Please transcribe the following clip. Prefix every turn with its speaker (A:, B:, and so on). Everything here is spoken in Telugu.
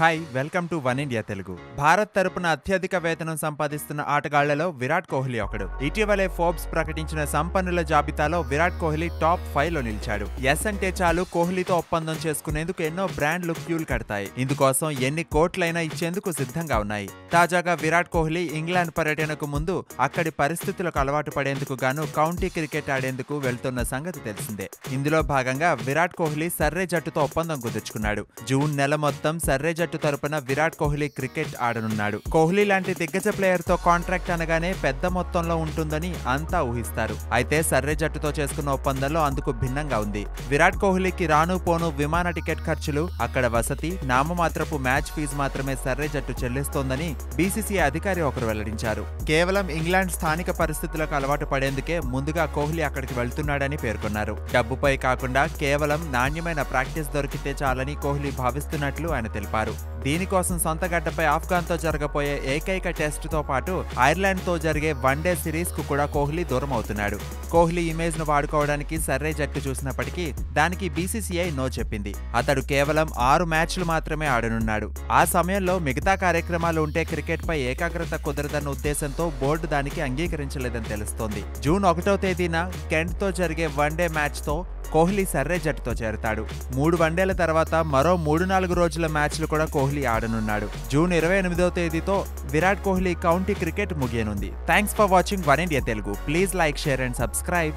A: Hi welcome to one India Telugu. Bharat తరపున అత్యధిక వేతనం సంపాదిస్తున్న ఆటగాళ్ళలో విరాట్ కోహ్లీ ఒకడు. ఇటీవలే ఫోర్బ్స్ ప్రకటించిన సంపన్నుల జాబితాలో విరాట్ కోహ్లీ టాప్ ఫైవ్లో నిలిచాడు. ఎస్ అంటే చాలు కోహ్లీతో ఒప్పందం చేసుకునేందుకు ఎన్నో బ్రాండ్లు క్యూలు కడతాయి. ఇందుకోసం ఎన్ని కోట్లైనా ఇచ్చేందుకు సిద్ధంగా ఉన్నాయి. తాజాగా విరాట్ కోహ్లీ ఇంగ్లాండ్ పర్యటనకు ముందు అక్కడి పరిస్థితులకు అలవాటు పడేందుకు గాను కౌంటీ క్రికెట్ ఆడేందుకు వెళ్తున్న సంగతి తెలిసిందే. ఇందులో భాగంగా విరాట్ కోహ్లీ సర్రే జట్టుతో ఒప్పందం కుదుర్చుకున్నాడు. జూన్ నెల మొత్తం సర్రే జట్టు తరపున విరాట్ కోహ్లీ క్రికెట్ ఆడనున్నాడు. కోహ్లీ లాంటి దిగ్గజ ప్లేయర్తో కాంట్రాక్ట్ అనగానే పెద్ద మొత్తంలో ఉంటుందని అంతా ఊహిస్తారు. అయితే సర్రే జట్టుతో చేసుకున్న ఒప్పందంలో అందుకు భిన్నంగా ఉంది. విరాట్ కోహ్లీకి రాను పోను విమాన టికెట్ ఖర్చులు అక్కడ వసతి నామమాత్రపు మ్యాచ్ ఫీజు మాత్రమే సర్రే జట్టు చెల్లిస్తోందని బీసీసీఐ అధికారి ఒకరు వెల్లడించారు. కేవలం ఇంగ్లాండ్ స్థానిక పరిస్థితులకు అలవాటు పడేందుకే ముందుగా కోహ్లీ అక్కడికి వెళ్తున్నాడని పేర్కొన్నారు. డబ్బుపై కాకుండా కేవలం నాణ్యమైన ప్రాక్టీస్ దొరికితే చాలని కోహ్లీ భావిస్తున్నట్లు ఆయన తెలిపారు. దీనికోసం సొంత గడ్డపై ఆఫ్ఘాన్తో జరగబోయే ఏకైక టెస్టుతో పాటు ఐర్లాండ్తో జరిగే వన్డే సిరీస్కు కూడా కోహ్లీ దూరం అవుతున్నాడు కోహ్లీ ఇమేజ్ను వాడుకోవడానికి సర్రే జట్టు చూసినప్పటికీ దానికి బీసీసీఐ నో చెప్పింది. అతడు కేవలం ఆరు మ్యాచ్లు మాత్రమే ఆడనున్నాడు. ఆ సమయంలో మిగతా కార్యక్రమాలు ఉంటే క్రికెట్ పై ఏకాగ్రత కుదరదన్న ఉద్దేశంతో బోర్డు దానికి అంగీకరించలేదని తెలుస్తోంది. జూన్ ఒకటో తేదీన కెంట్తో జరిగే వన్డే మ్యాచ్తో కోహ్లీ సర్రే జట్టుతో చేరతాడు. మూడు వన్డేల తర్వాత మరో మూడు నాలుగు రోజుల మ్యాచ్లు కూడా కోహ్లీ ఆడనున్నాడు. జూన్ ఇరవై ఎనిమిదో తేదీతో Virat Kohli county cricket ముగియనుంది. Thanks for watching one India Telugu please like share and subscribe